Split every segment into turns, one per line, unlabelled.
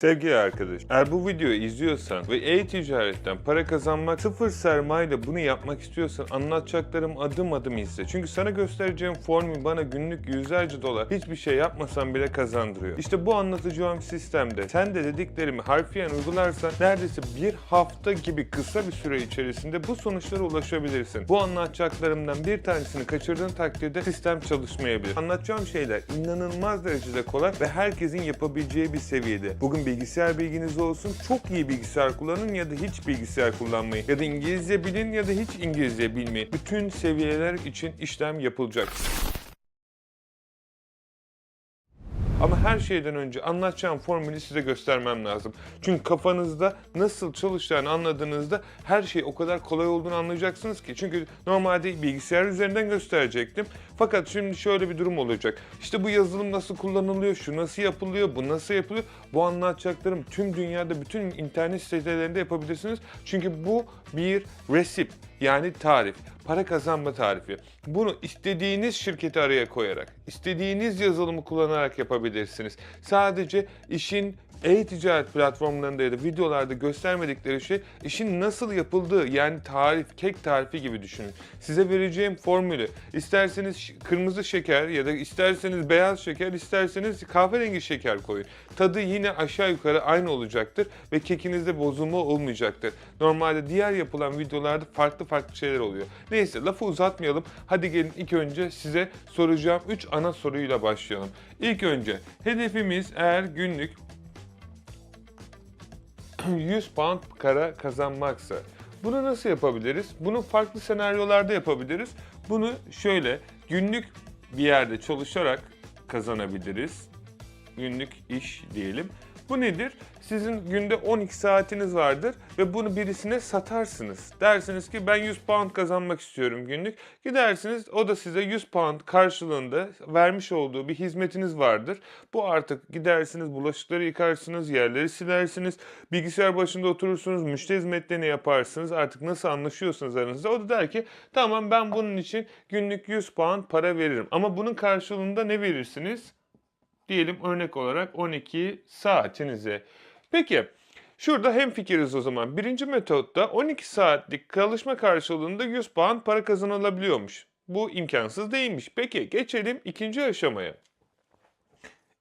Sevgili arkadaş, eğer bu videoyu izliyorsan ve e-ticaretten para kazanmak sıfır sermayeyle bunu yapmak istiyorsan anlatacaklarım adım adım izle. Çünkü sana göstereceğim formül bana günlük yüzlerce dolar hiçbir şey yapmasan bile kazandırıyor. İşte bu anlatacağım sistemde sen de dediklerimi harfiyen uygularsan neredeyse bir hafta gibi kısa bir süre içerisinde bu sonuçlara ulaşabilirsin. Bu anlatacaklarımdan bir tanesini kaçırdığın takdirde sistem çalışmayabilir. Anlatacağım şeyler inanılmaz derecede kolay ve herkesin yapabileceği bir seviyede. Bugün bilgisayar bilginiz olsun, çok iyi bilgisayar kullanın ya da hiç bilgisayar kullanmayın. Ya da İngilizce bilin ya da hiç İngilizce bilmeyin. Bütün seviyeler için işlem yapılacak. Ama her şeyden önce anlatacağım formülü size göstermem lazım. Çünkü kafanızda nasıl çalışacağını anladığınızda her şey o kadar kolay olduğunu anlayacaksınız ki. Çünkü normalde bilgisayar üzerinden gösterecektim. Fakat şimdi şöyle bir durum olacak. İşte bu yazılım nasıl kullanılıyor, şu nasıl yapılıyor, bu nasıl yapılıyor. Bu anlatacaklarım tüm dünyada bütün internet sitelerinde yapabilirsiniz. Çünkü bu bir resip yani tarif para kazanma tarifi. Bunu istediğiniz şirketi araya koyarak, istediğiniz yazılımı kullanarak yapabilirsiniz. Sadece işin e-ticaret platformlarında ya da videolarda göstermedikleri şey işin nasıl yapıldığı yani tarif, kek tarifi gibi düşünün. Size vereceğim formülü isterseniz kırmızı şeker ya da isterseniz beyaz şeker, isterseniz kahverengi şeker koyun. Tadı yine aşağı yukarı aynı olacaktır ve kekinizde bozulma olmayacaktır. Normalde diğer yapılan videolarda farklı farklı şeyler oluyor. Neyse lafı uzatmayalım. Hadi gelin ilk önce size soracağım 3 ana soruyla başlayalım. İlk önce hedefimiz eğer günlük 100 pound kara kazanmaksa bunu nasıl yapabiliriz? Bunu farklı senaryolarda yapabiliriz. Bunu şöyle günlük bir yerde çalışarak kazanabiliriz. Günlük iş diyelim. Bu nedir? Sizin günde 12 saatiniz vardır ve bunu birisine satarsınız. Dersiniz ki ben 100 pound kazanmak istiyorum günlük. Gidersiniz o da size 100 pound karşılığında vermiş olduğu bir hizmetiniz vardır. Bu artık gidersiniz bulaşıkları yıkarsınız, yerleri silersiniz, bilgisayar başında oturursunuz, müşteri hizmetlerini yaparsınız. Artık nasıl anlaşıyorsanız aranızda. O da der ki tamam ben bunun için günlük 100 pound para veririm. Ama bunun karşılığında ne verirsiniz? Diyelim örnek olarak 12 saatinize. Peki şurada hem fikiriz o zaman. Birinci metotta 12 saatlik çalışma karşılığında 100 puan para kazanılabiliyormuş. Bu imkansız değilmiş. Peki geçelim ikinci aşamaya.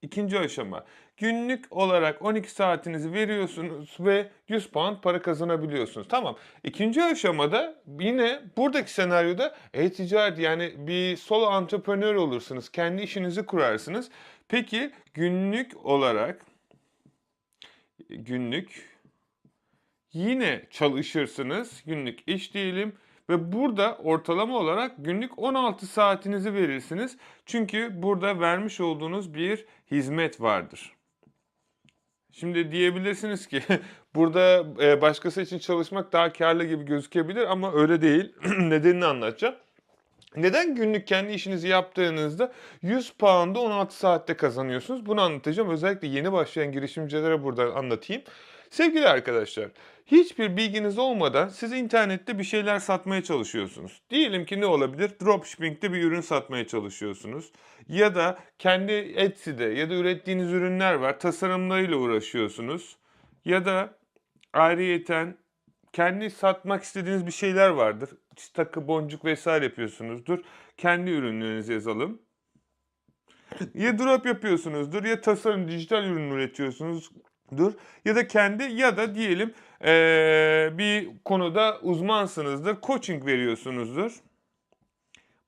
İkinci aşama. Günlük olarak 12 saatinizi veriyorsunuz ve 100 puan para kazanabiliyorsunuz. Tamam. İkinci aşamada yine buradaki senaryoda e-ticaret yani bir solo entrepreneur olursunuz. Kendi işinizi kurarsınız. Peki günlük olarak günlük yine çalışırsınız. Günlük iş diyelim ve burada ortalama olarak günlük 16 saatinizi verirsiniz. Çünkü burada vermiş olduğunuz bir hizmet vardır. Şimdi diyebilirsiniz ki burada e, başkası için çalışmak daha karlı gibi gözükebilir ama öyle değil. Nedenini anlatacağım. Neden günlük kendi işinizi yaptığınızda 100 pound'u 16 saatte kazanıyorsunuz? Bunu anlatacağım. Özellikle yeni başlayan girişimcilere buradan anlatayım. Sevgili arkadaşlar, hiçbir bilginiz olmadan siz internette bir şeyler satmaya çalışıyorsunuz. Diyelim ki ne olabilir? Dropshipping'de bir ürün satmaya çalışıyorsunuz. Ya da kendi Etsy'de ya da ürettiğiniz ürünler var. Tasarımlarıyla uğraşıyorsunuz. Ya da ayrıyeten kendi satmak istediğiniz bir şeyler vardır. Takı, boncuk vesaire yapıyorsunuzdur. Kendi ürünlerinizi yazalım. Ya drop yapıyorsunuzdur ya tasarım, dijital ürün üretiyorsunuzdur. Ya da kendi ya da diyelim eee, bir konuda uzmansınızdır. Coaching veriyorsunuzdur.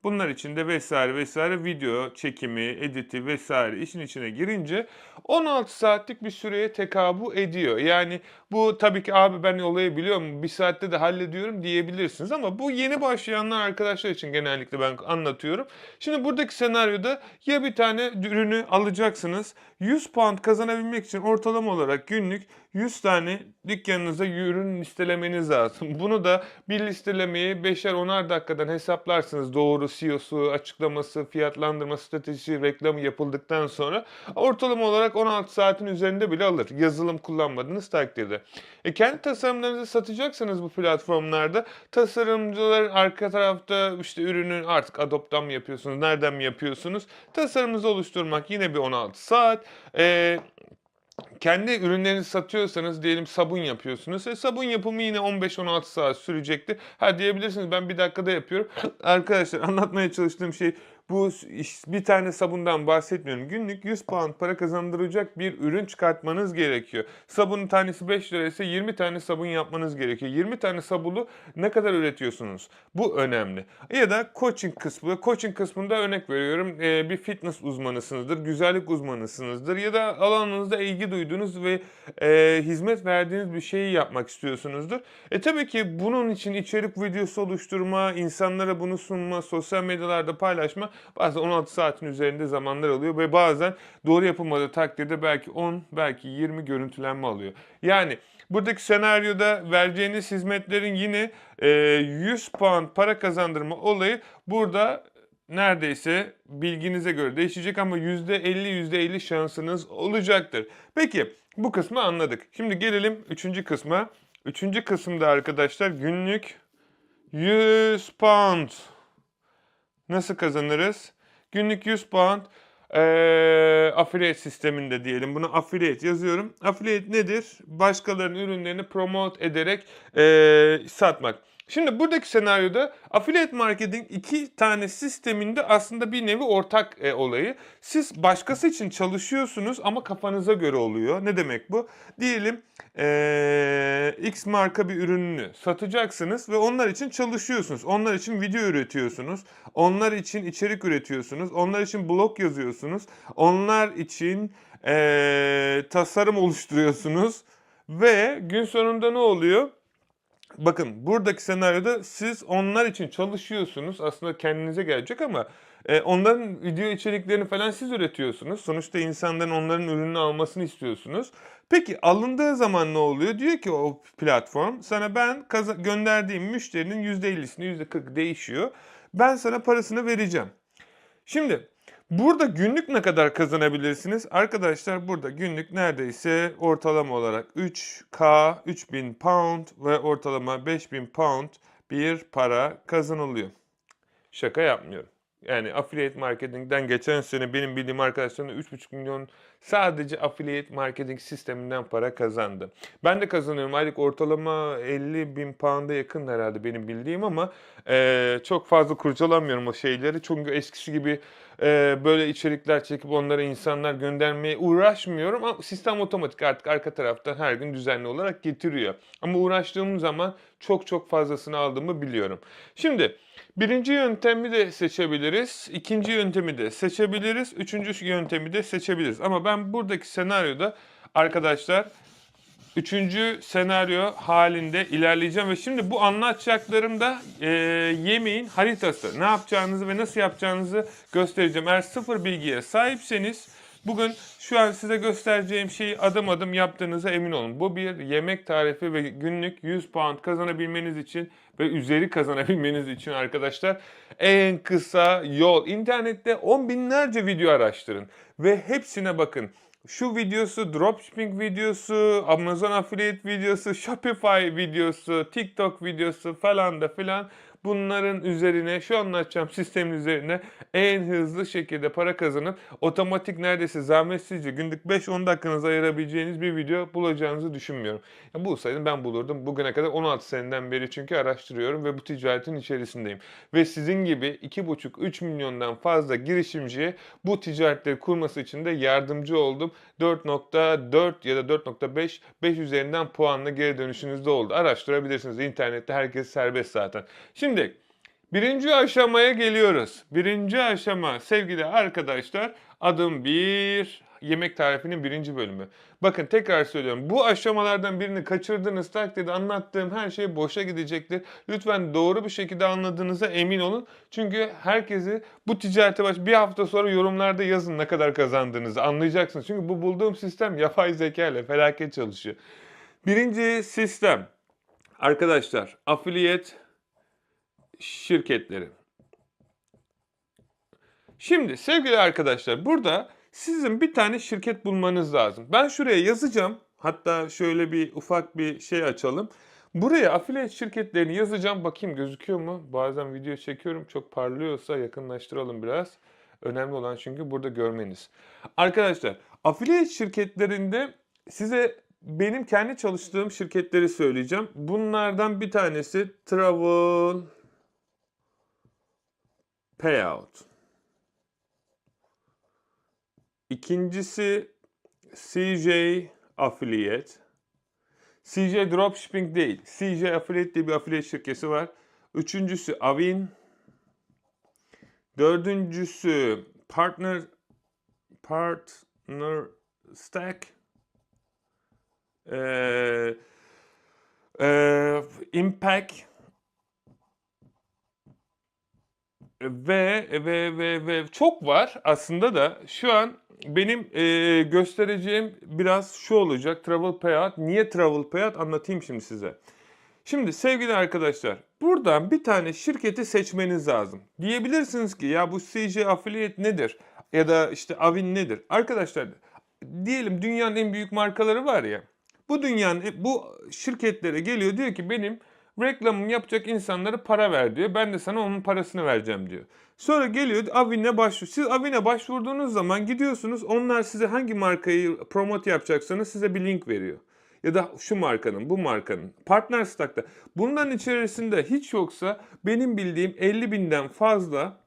Bunlar için de vesaire vesaire video çekimi, editi vesaire işin içine girince 16 saatlik bir süreye tekabü ediyor. Yani bu tabii ki abi ben olayı biliyorum bir saatte de hallediyorum diyebilirsiniz ama bu yeni başlayanlar arkadaşlar için genellikle ben anlatıyorum. Şimdi buradaki senaryoda ya bir tane ürünü alacaksınız 100 pound kazanabilmek için ortalama olarak günlük 100 tane dükkanınıza ürün listelemeniz lazım. Bunu da bir listelemeyi 5'er 10'ar dakikadan hesaplarsınız. Doğru CEO'su, açıklaması, fiyatlandırma, stratejisi, reklamı yapıldıktan sonra ortalama olarak 16 saatin üzerinde bile alır. Yazılım kullanmadığınız takdirde. E kendi tasarımlarınızı satacaksanız bu platformlarda tasarımcıların arka tarafta işte ürünün artık Adobe'dan mı yapıyorsunuz, nereden mi yapıyorsunuz? Tasarımınızı oluşturmak yine bir 16 saat. E, kendi ürünlerinizi satıyorsanız diyelim sabun yapıyorsunuz. E, sabun yapımı yine 15-16 saat sürecektir. Ha diyebilirsiniz ben bir dakikada yapıyorum. Arkadaşlar anlatmaya çalıştığım şey bu bir tane sabundan bahsetmiyorum. Günlük 100 pound para kazandıracak bir ürün çıkartmanız gerekiyor. Sabunun tanesi 5 lira ise 20 tane sabun yapmanız gerekiyor. 20 tane sabunu ne kadar üretiyorsunuz? Bu önemli. Ya da coaching kısmı. Coaching kısmında örnek veriyorum. e, bir fitness uzmanısınızdır, güzellik uzmanısınızdır ya da alanınızda ilgi duyduğunuz ve e, hizmet verdiğiniz bir şeyi yapmak istiyorsunuzdur. E tabii ki bunun için içerik videosu oluşturma, insanlara bunu sunma, sosyal medyalarda paylaşma bazen 16 saatin üzerinde zamanlar alıyor ve bazen doğru yapılmadığı takdirde belki 10, belki 20 görüntülenme alıyor. Yani buradaki senaryoda vereceğiniz hizmetlerin yine e, 100 pound para kazandırma olayı burada neredeyse bilginize göre değişecek ama %50 %50 şansınız olacaktır. Peki bu kısmı anladık. Şimdi gelelim 3. kısma. 3. kısımda arkadaşlar günlük 100 pound nasıl kazanırız? Günlük 100 pound eee affiliate sisteminde diyelim. Buna affiliate yazıyorum. Affiliate nedir? Başkalarının ürünlerini promote ederek eee, satmak. Şimdi buradaki senaryoda affiliate marketing iki tane sisteminde aslında bir nevi ortak e, olayı. Siz başkası için çalışıyorsunuz ama kafanıza göre oluyor. Ne demek bu? Diyelim eee, X marka bir ürününü satacaksınız ve onlar için çalışıyorsunuz. Onlar için video üretiyorsunuz. Onlar için içerik üretiyorsunuz. Onlar için blog yazıyorsunuz. Onlar için eee, tasarım oluşturuyorsunuz. Ve gün sonunda ne oluyor? Bakın buradaki senaryoda siz onlar için çalışıyorsunuz. Aslında kendinize gelecek ama e, onların video içeriklerini falan siz üretiyorsunuz. Sonuçta insanların onların ürününü almasını istiyorsunuz. Peki alındığı zaman ne oluyor? Diyor ki o platform sana ben gönderdiğim müşterinin %50'sini %40 değişiyor. Ben sana parasını vereceğim. Şimdi burada günlük ne kadar kazanabilirsiniz? Arkadaşlar burada günlük neredeyse ortalama olarak 3K, 3000 pound ve ortalama 5000 pound bir para kazanılıyor. Şaka yapmıyorum. Yani affiliate marketingden geçen sene benim bildiğim arkadaşlarım 3,5 milyon sadece affiliate marketing sisteminden para kazandı. Ben de kazanıyorum. Aylık ortalama 50 bin pound'a yakın herhalde benim bildiğim ama eee, çok fazla kurcalamıyorum o şeyleri. Çünkü eskisi gibi eee, böyle içerikler çekip onlara insanlar göndermeye uğraşmıyorum. Ama sistem otomatik artık arka taraftan her gün düzenli olarak getiriyor. Ama uğraştığım zaman çok çok fazlasını aldığımı biliyorum. Şimdi birinci yöntemi de seçebiliriz. ikinci yöntemi de seçebiliriz. Üçüncü yöntemi de seçebiliriz. Ama ben buradaki senaryoda arkadaşlar Üçüncü senaryo halinde ilerleyeceğim ve şimdi bu anlatacaklarımda e, yemeğin haritası, ne yapacağınızı ve nasıl yapacağınızı göstereceğim. Eğer sıfır bilgiye sahipseniz bugün şu an size göstereceğim şeyi adım adım yaptığınıza emin olun. Bu bir yemek tarifi ve günlük 100 pound kazanabilmeniz için ve üzeri kazanabilmeniz için arkadaşlar en kısa yol. İnternette on binlerce video araştırın ve hepsine bakın. Şu videosu, dropshipping videosu, Amazon affiliate videosu, Shopify videosu, TikTok videosu falan da filan bunların üzerine şu anlatacağım sistemin üzerine en hızlı şekilde para kazanıp otomatik neredeyse zahmetsizce günlük 5-10 dakikanızı ayırabileceğiniz bir video bulacağınızı düşünmüyorum. Ya bulsaydım ben bulurdum. Bugüne kadar 16 seneden beri çünkü araştırıyorum ve bu ticaretin içerisindeyim. Ve sizin gibi 2,5-3 milyondan fazla girişimciye bu ticaretleri kurması için de yardımcı oldum. 4.4 ya da 4.5 5 üzerinden puanla geri dönüşünüz de oldu. Araştırabilirsiniz. İnternette herkes serbest zaten. Şimdi birinci aşamaya geliyoruz. Birinci aşama sevgili arkadaşlar adım bir yemek tarifinin birinci bölümü. Bakın tekrar söylüyorum. Bu aşamalardan birini kaçırdığınız takdirde anlattığım her şey boşa gidecektir. Lütfen doğru bir şekilde anladığınıza emin olun. Çünkü herkesi bu ticarete baş bir hafta sonra yorumlarda yazın ne kadar kazandığınızı anlayacaksınız. Çünkü bu bulduğum sistem yapay zeka ile felaket çalışıyor. Birinci sistem arkadaşlar affiliate şirketleri. Şimdi sevgili arkadaşlar burada sizin bir tane şirket bulmanız lazım. Ben şuraya yazacağım. Hatta şöyle bir ufak bir şey açalım. Buraya affiliate şirketlerini yazacağım. Bakayım gözüküyor mu? Bazen video çekiyorum. Çok parlıyorsa yakınlaştıralım biraz. Önemli olan çünkü burada görmeniz. Arkadaşlar affiliate şirketlerinde size benim kendi çalıştığım şirketleri söyleyeceğim. Bunlardan bir tanesi Travel Payout. İkincisi CJ Affiliate. CJ Dropshipping değil. CJ Affiliate diye bir affiliate şirketi var. Üçüncüsü Avin. Dördüncüsü Partner Partner Stack. Ee, e, Impact ve ve ve ve çok var aslında da şu an benim e, göstereceğim biraz şu olacak travel payout. Niye travel payout anlatayım şimdi size. Şimdi sevgili arkadaşlar buradan bir tane şirketi seçmeniz lazım. Diyebilirsiniz ki ya bu CJ Affiliate nedir? Ya da işte Avin nedir? Arkadaşlar diyelim dünyanın en büyük markaları var ya. Bu dünyanın bu şirketlere geliyor diyor ki benim reklamımı yapacak insanlara para ver diyor. Ben de sana onun parasını vereceğim diyor. Sonra geliyor Avin'e başvur. Siz Avin'e başvurduğunuz zaman gidiyorsunuz. Onlar size hangi markayı promote yapacaksanız size bir link veriyor. Ya da şu markanın, bu markanın. Partner Stack'ta. Bunların içerisinde hiç yoksa benim bildiğim 50 binden fazla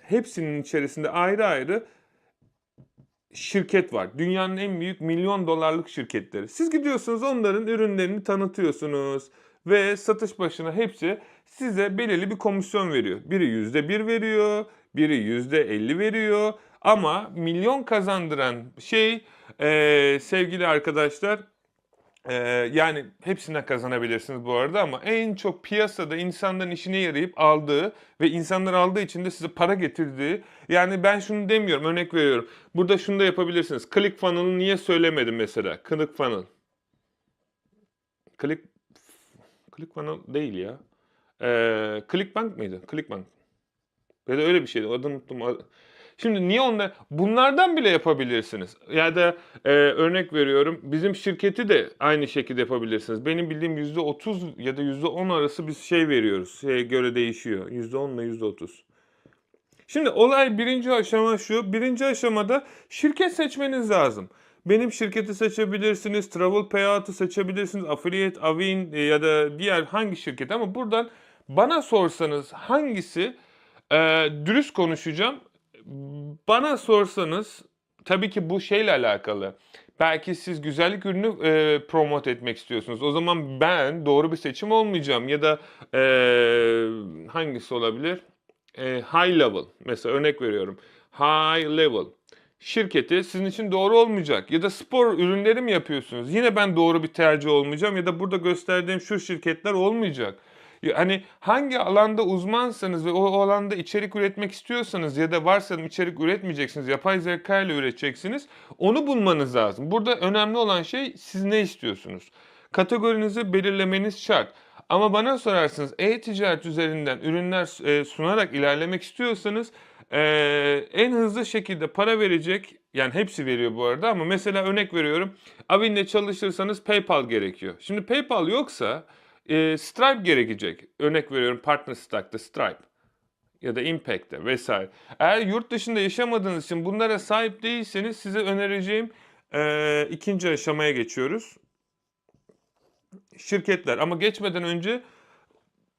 hepsinin içerisinde ayrı ayrı şirket var. Dünyanın en büyük milyon dolarlık şirketleri. Siz gidiyorsunuz onların ürünlerini tanıtıyorsunuz ve satış başına hepsi size belirli bir komisyon veriyor. Biri yüzde bir veriyor, biri yüzde elli veriyor. Ama milyon kazandıran şey eee, sevgili arkadaşlar eee, yani hepsine kazanabilirsiniz bu arada ama en çok piyasada insanların işine yarayıp aldığı ve insanlar aldığı için de size para getirdiği yani ben şunu demiyorum örnek veriyorum. Burada şunu da yapabilirsiniz. ClickFunnels'ı niye söylemedim mesela? ClickFunnels. Click ClickFunnels değil ya. Ee, Clickbank mıydı? Clickbank. Ya da öyle bir şeydi. Adını unuttum. Şimdi niye onda bunlardan bile yapabilirsiniz. Ya da e, örnek veriyorum bizim şirketi de aynı şekilde yapabilirsiniz. Benim bildiğim %30 ya da %10 arası biz şey veriyoruz. Şeye göre değişiyor. %10 ile %30. Şimdi olay birinci aşama şu. Birinci aşamada şirket seçmeniz lazım. Benim şirketi seçebilirsiniz, Travel Payout'u seçebilirsiniz, Affiliate, Avin e, ya da diğer hangi şirket ama buradan bana sorsanız hangisi e, dürüst konuşacağım. Bana sorsanız tabii ki bu şeyle alakalı. Belki siz güzellik ürünü e, promote etmek istiyorsunuz. O zaman ben doğru bir seçim olmayacağım ya da e, hangisi olabilir? E, high level mesela örnek veriyorum. High level şirketi sizin için doğru olmayacak. Ya da spor ürünleri mi yapıyorsunuz? Yine ben doğru bir tercih olmayacağım ya da burada gösterdiğim şu şirketler olmayacak. Ya Hani hangi alanda uzmansanız ve o, alanda içerik üretmek istiyorsanız ya da varsa içerik üretmeyeceksiniz, yapay zeka ile üreteceksiniz, onu bulmanız lazım. Burada önemli olan şey siz ne istiyorsunuz? Kategorinizi belirlemeniz şart. Ama bana sorarsanız e-ticaret üzerinden ürünler e, sunarak ilerlemek istiyorsanız e, en hızlı şekilde para verecek yani hepsi veriyor bu arada ama mesela örnek veriyorum Avin'le çalışırsanız PayPal gerekiyor. Şimdi PayPal yoksa e, Stripe gerekecek. Örnek veriyorum Partner Stack'ta Stripe ya da Impact'te vesaire. Eğer yurt dışında yaşamadığınız için bunlara sahip değilseniz size önereceğim e, ikinci aşamaya geçiyoruz. Şirketler ama geçmeden önce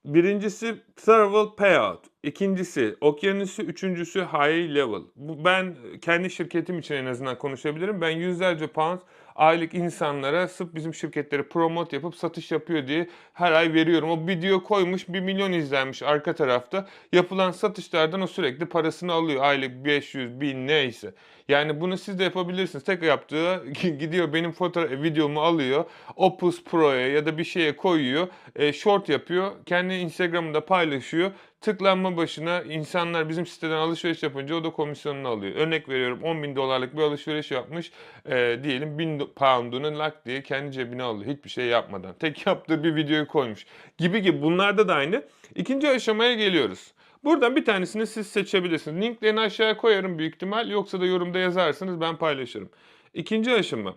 birincisi Travel Payout, ikincisi Okyanusu, üçüncüsü High Level. Bu, ben kendi şirketim için en azından konuşabilirim. Ben yüzlerce pound aylık insanlara sırf bizim şirketleri promote yapıp satış yapıyor diye her ay veriyorum. O video koymuş 1 milyon izlenmiş arka tarafta. Yapılan satışlardan o sürekli parasını alıyor. Aylık 500 bin neyse. Yani bunu siz de yapabilirsiniz. Tek yaptığı gidiyor benim fotoğraf videomu alıyor. Opus Pro'ya ya da bir şeye koyuyor. E, short yapıyor. Kendi Instagram'ında paylaşıyor. Tıklanma başına insanlar bizim siteden alışveriş yapınca o da komisyonunu alıyor. Örnek veriyorum 10 bin dolarlık bir alışveriş yapmış. E, diyelim 1000 pound'unu lak diye kendi cebine alıyor. Hiçbir şey yapmadan. Tek yaptığı bir videoyu koymuş. Gibi gibi bunlarda da aynı. İkinci aşamaya geliyoruz. Buradan bir tanesini siz seçebilirsiniz. Linklerini aşağıya koyarım büyük ihtimal. Yoksa da yorumda yazarsınız ben paylaşırım. İkinci aşama.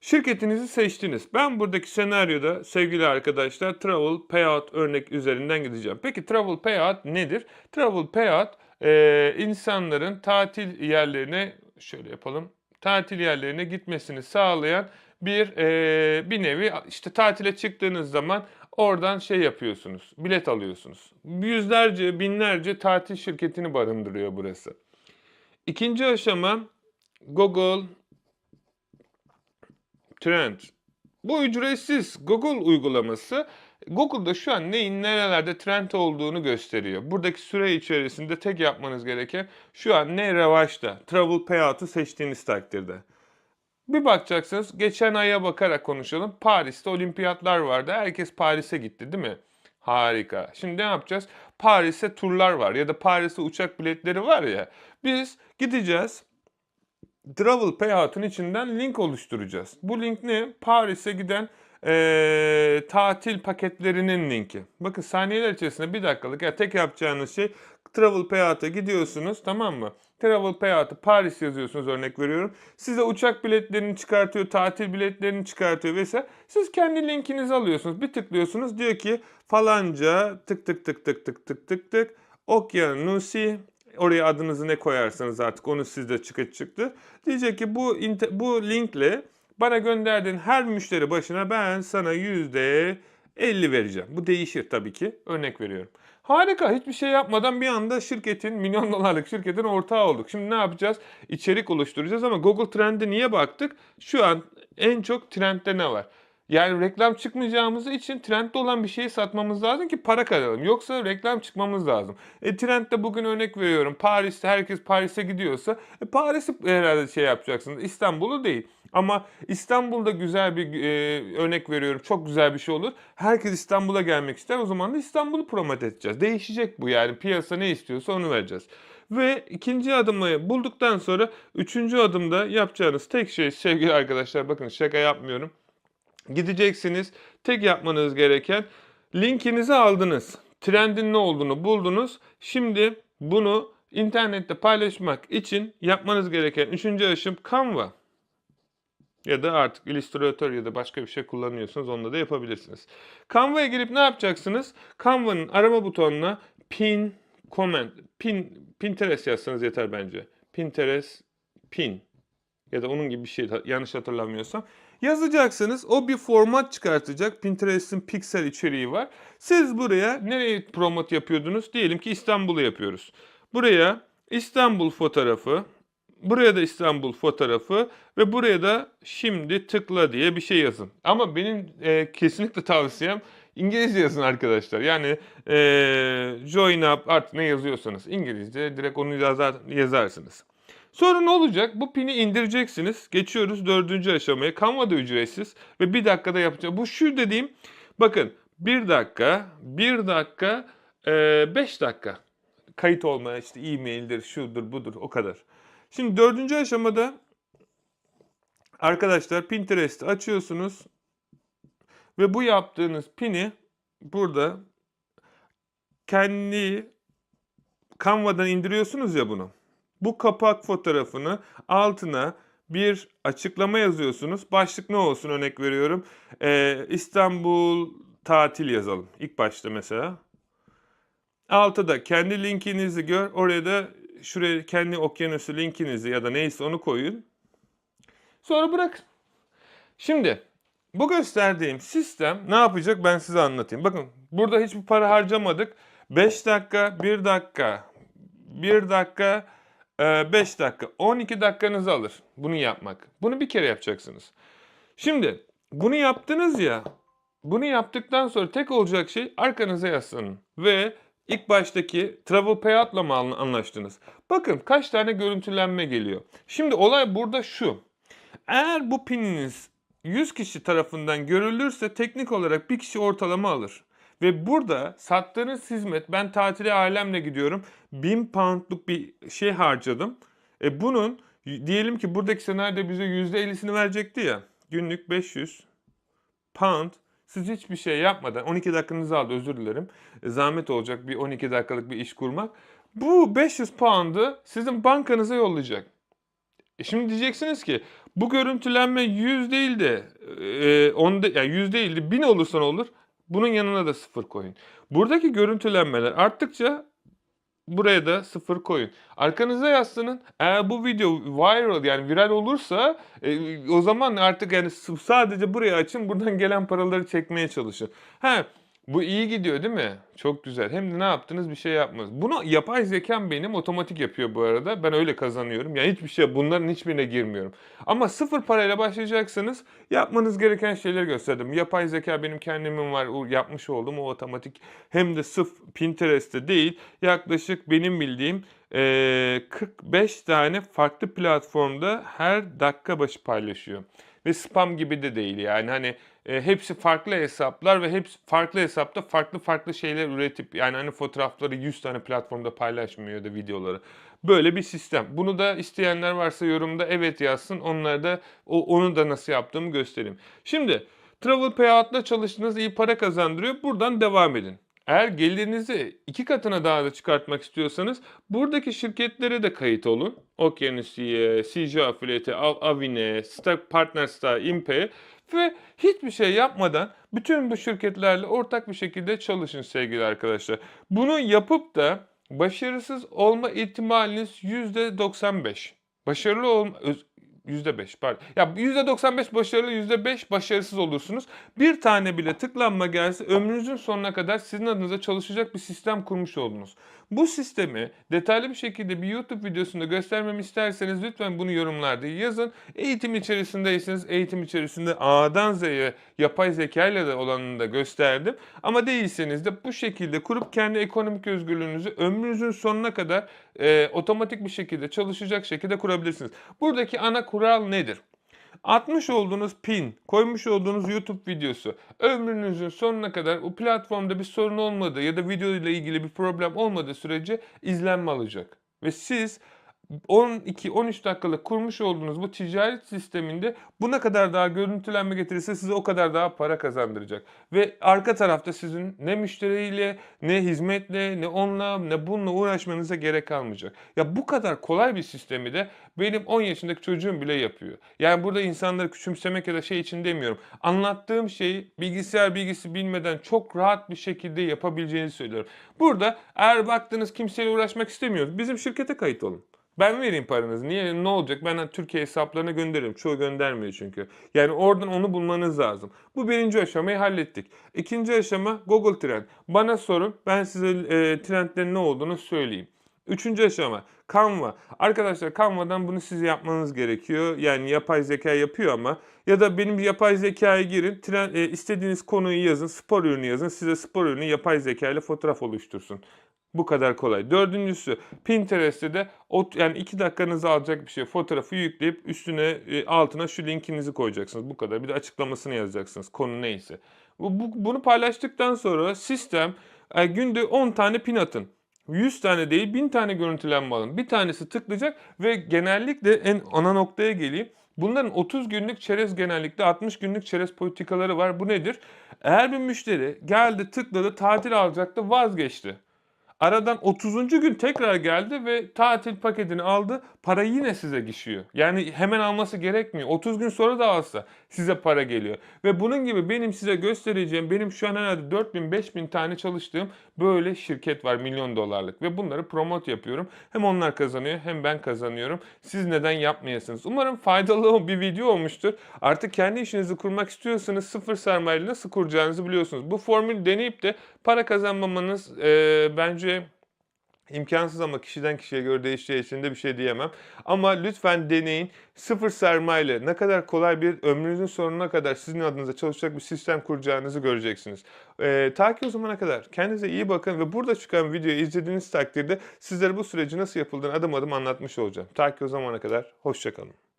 Şirketinizi seçtiniz. Ben buradaki senaryoda sevgili arkadaşlar Travel Payout örnek üzerinden gideceğim. Peki Travel Payout nedir? Travel Payout e, insanların tatil yerlerine şöyle yapalım. Tatil yerlerine gitmesini sağlayan bir e, bir nevi işte tatile çıktığınız zaman oradan şey yapıyorsunuz. Bilet alıyorsunuz. Yüzlerce, binlerce tatil şirketini barındırıyor burası. İkinci aşama Google Trend. Bu ücretsiz Google uygulaması Google'da şu an neyin nerelerde trend olduğunu gösteriyor. Buradaki süre içerisinde tek yapmanız gereken şu an ne revaçta. Travel Payout'u seçtiğiniz takdirde. Bir bakacaksınız geçen aya bakarak konuşalım. Paris'te olimpiyatlar vardı. Herkes Paris'e gitti değil mi? Harika. Şimdi ne yapacağız? Paris'e turlar var ya da Paris'e uçak biletleri var ya. Biz gideceğiz. Travel Payout'un içinden link oluşturacağız. Bu link ne? Paris'e giden eee, tatil paketlerinin linki. Bakın saniyeler içerisinde bir dakikalık ya tek yapacağınız şey Travel Payout'a gidiyorsunuz tamam mı? Travel Payout'a Paris yazıyorsunuz örnek veriyorum. Size uçak biletlerini çıkartıyor, tatil biletlerini çıkartıyor vesaire. Siz kendi linkinizi alıyorsunuz. Bir tıklıyorsunuz diyor ki falanca tık tık tık tık tık tık tık tık Okyanusi Oraya adınızı ne koyarsanız artık onu sizde çıkıp çıktı. Diyecek ki bu bu linkle bana gönderdiğin her müşteri başına ben sana yüzde 50 vereceğim. Bu değişir tabii ki. Örnek veriyorum. Harika. Hiçbir şey yapmadan bir anda şirketin, milyon dolarlık şirketin ortağı olduk. Şimdi ne yapacağız? İçerik oluşturacağız ama Google Trend'e niye baktık? Şu an en çok trendde ne var? Yani reklam çıkmayacağımız için trendde olan bir şeyi satmamız lazım ki para kazanalım. Yoksa reklam çıkmamız lazım. E trendde bugün örnek veriyorum. Paris'te herkes Paris'e gidiyorsa e, Paris'i herhalde şey yapacaksınız. İstanbul'u değil. Ama İstanbul'da güzel bir e, örnek veriyorum. Çok güzel bir şey olur. Herkes İstanbul'a gelmek ister. O zaman da İstanbul'u promote edeceğiz. Değişecek bu yani. Piyasa ne istiyorsa onu vereceğiz. Ve ikinci adımı bulduktan sonra üçüncü adımda yapacağınız tek şey sevgili arkadaşlar bakın şaka yapmıyorum. Gideceksiniz. Tek yapmanız gereken linkinizi aldınız. Trendin ne olduğunu buldunuz. Şimdi bunu internette paylaşmak için yapmanız gereken üçüncü aşım Canva. Ya da artık Illustrator ya da başka bir şey kullanıyorsunuz onunla da yapabilirsiniz. Canva'ya girip ne yapacaksınız? Canva'nın arama butonuna pin, comment, pin, Pinterest yazsanız yeter bence. Pinterest, pin ya da onun gibi bir şey yanlış hatırlamıyorsam. Yazacaksınız. O bir format çıkartacak. Pinterest'in piksel içeriği var. Siz buraya nereye promote yapıyordunuz? Diyelim ki İstanbul'u yapıyoruz. Buraya İstanbul fotoğrafı, buraya da İstanbul fotoğrafı ve buraya da şimdi tıkla diye bir şey yazın. Ama benim e, kesinlikle tavsiyem İngilizce yazın arkadaşlar. Yani e, join up artık ne yazıyorsanız İngilizce direkt onu yazar, yazarsınız. Sonra ne olacak? Bu pini indireceksiniz. Geçiyoruz dördüncü aşamaya. Canva'da ücretsiz ve bir dakikada yapacağım. Bu şu dediğim bakın bir dakika, bir dakika, e, beş dakika. Kayıt olmaya işte e-maildir, şudur, budur o kadar. Şimdi dördüncü aşamada arkadaşlar Pinterest'i açıyorsunuz ve bu yaptığınız pini burada kendi Canva'dan indiriyorsunuz ya bunu. Bu kapak fotoğrafını altına bir açıklama yazıyorsunuz. Başlık ne olsun örnek veriyorum. Ee, İstanbul tatil yazalım. İlk başta mesela. Altta da kendi linkinizi gör. Oraya da şuraya kendi okyanusu linkinizi ya da neyse onu koyun. Sonra bırakın. Şimdi bu gösterdiğim sistem ne yapacak ben size anlatayım. Bakın burada hiçbir para harcamadık. 5 dakika, 1 dakika, 1 dakika, 5 dakika, 12 dakikanızı alır bunu yapmak. Bunu bir kere yapacaksınız. Şimdi bunu yaptınız ya, bunu yaptıktan sonra tek olacak şey arkanıza yaslanın ve ilk baştaki travel payout'la mı anlaştınız? Bakın kaç tane görüntülenme geliyor. Şimdi olay burada şu. Eğer bu pininiz 100 kişi tarafından görülürse teknik olarak bir kişi ortalama alır. Ve burada sattığınız hizmet ben tatile ailemle gidiyorum 1000 poundluk bir şey harcadım. E bunun diyelim ki buradaki senaryoda bize %50'sini verecekti ya. Günlük 500 pound siz hiçbir şey yapmadan 12 dakikanızı aldı özür dilerim. E, zahmet olacak bir 12 dakikalık bir iş kurmak. Bu 500 pound'ı sizin bankanıza yollayacak. E şimdi diyeceksiniz ki bu görüntülenme 100 değil de e, onda, yani 100 değil de 1000 olursa ne olur? Bunun yanına da sıfır koyun. Buradaki görüntülenmeler arttıkça Buraya da sıfır koyun. Arkanıza yaslanın. Eğer bu video viral yani viral olursa e, o zaman artık yani sadece burayı açın buradan gelen paraları çekmeye çalışın. Ha bu iyi gidiyor değil mi? Çok güzel. Hem de ne yaptınız bir şey yapmadınız. Bunu yapay zekam benim otomatik yapıyor bu arada. Ben öyle kazanıyorum. Yani hiçbir şey bunların hiçbirine girmiyorum. Ama sıfır parayla başlayacaksanız yapmanız gereken şeyleri gösterdim. Yapay zeka benim kendimin var yapmış olduğum o otomatik hem de sırf Pinterest'te değil yaklaşık benim bildiğim eee, 45 tane farklı platformda her dakika başı paylaşıyor. Ve spam gibi de değil yani hani e, hepsi farklı hesaplar ve hepsi farklı hesapta farklı farklı şeyler üretip yani hani fotoğrafları 100 tane platformda paylaşmıyor da videoları. Böyle bir sistem. Bunu da isteyenler varsa yorumda evet yazsın. Onlara da o, onu da nasıl yaptığımı göstereyim. Şimdi Travel Payout'la çalıştığınız iyi para kazandırıyor. Buradan devam edin. Eğer gelirinizi iki katına daha da çıkartmak istiyorsanız buradaki şirketlere de kayıt olun. Okyanusiye, CJ Affiliate, Av- Avine, Star, Partner Star, Impe ve hiçbir şey yapmadan bütün bu şirketlerle ortak bir şekilde çalışın sevgili arkadaşlar. Bunu yapıp da başarısız olma ihtimaliniz %95. Başarılı olma %5 pardon. Ya %95 başarılı %5 başarısız olursunuz. Bir tane bile tıklanma gelse ömrünüzün sonuna kadar sizin adınıza çalışacak bir sistem kurmuş oldunuz. Bu sistemi detaylı bir şekilde bir YouTube videosunda göstermemi isterseniz lütfen bunu yorumlarda yazın. Eğitim içerisindeyseniz eğitim içerisinde A'dan Z'ye yapay zeka ile de olanını da gösterdim. Ama değilseniz de bu şekilde kurup kendi ekonomik özgürlüğünüzü ömrünüzün sonuna kadar e, otomatik bir şekilde çalışacak şekilde kurabilirsiniz. Buradaki ana kural nedir? Atmış olduğunuz pin, koymuş olduğunuz YouTube videosu ömrünüzün sonuna kadar o platformda bir sorun olmadığı ya da video ile ilgili bir problem olmadığı sürece izlenme alacak. Ve siz 12-13 dakikalık kurmuş olduğunuz bu ticaret sisteminde buna kadar daha görüntülenme getirirse size o kadar daha para kazandıracak. Ve arka tarafta sizin ne müşteriyle, ne hizmetle, ne onunla, ne bununla uğraşmanıza gerek kalmayacak. Ya bu kadar kolay bir sistemi de benim 10 yaşındaki çocuğum bile yapıyor. Yani burada insanları küçümsemek ya da şey için demiyorum. Anlattığım şeyi bilgisayar bilgisi bilmeden çok rahat bir şekilde yapabileceğini söylüyorum. Burada eğer baktınız kimseyle uğraşmak istemiyoruz. Bizim şirkete kayıt olun. Ben vereyim paranızı. Niye? Ne olacak? Ben Türkiye hesaplarına gönderirim. Çoğu göndermiyor çünkü. Yani oradan onu bulmanız lazım. Bu birinci aşamayı hallettik. İkinci aşama Google Trend. Bana sorun. Ben size e, trendlerin ne olduğunu söyleyeyim. Üçüncü aşama Canva. Arkadaşlar Canva'dan bunu siz yapmanız gerekiyor. Yani yapay zeka yapıyor ama ya da benim yapay zekaya girin. Trend, e, istediğiniz konuyu yazın. Spor ürünü yazın. Size spor ürünü yapay zeka ile fotoğraf oluştursun. Bu kadar kolay. Dördüncüsü Pinterest'te de yani iki dakikanızı alacak bir şey. Fotoğrafı yükleyip üstüne e, altına şu linkinizi koyacaksınız. Bu kadar. Bir de açıklamasını yazacaksınız. Konu neyse. Bu, bu- bunu paylaştıktan sonra sistem e, günde 10 tane pin atın. 100 tane değil 1000 tane görüntülenme alın. Bir tanesi tıklayacak ve genellikle en ana noktaya geleyim. Bunların 30 günlük çerez genellikle 60 günlük çerez politikaları var. Bu nedir? Eğer bir müşteri geldi tıkladı tatil alacaktı vazgeçti. Aradan 30. gün tekrar geldi ve tatil paketini aldı. Para yine size geçiyor. Yani hemen alması gerekmiyor. 30 gün sonra da alsa size para geliyor. Ve bunun gibi benim size göstereceğim, benim şu an herhalde 4000 5000 tane çalıştığım böyle şirket var milyon dolarlık. Ve bunları promote yapıyorum. Hem onlar kazanıyor hem ben kazanıyorum. Siz neden yapmayasınız? Umarım faydalı bir video olmuştur. Artık kendi işinizi kurmak istiyorsanız sıfır sermayeyle nasıl kuracağınızı biliyorsunuz. Bu formülü deneyip de para kazanmamanız eee, bence İmkansız ama kişiden kişiye göre değişeceği için de bir şey diyemem. Ama lütfen deneyin. Sıfır sermayeyle ne kadar kolay bir ömrünüzün sonuna kadar sizin adınıza çalışacak bir sistem kuracağınızı göreceksiniz. Ee, ta ki o zamana kadar kendinize iyi bakın ve burada çıkan videoyu izlediğiniz takdirde sizlere bu süreci nasıl yapıldığını adım adım anlatmış olacağım. Ta ki o zamana kadar hoşçakalın.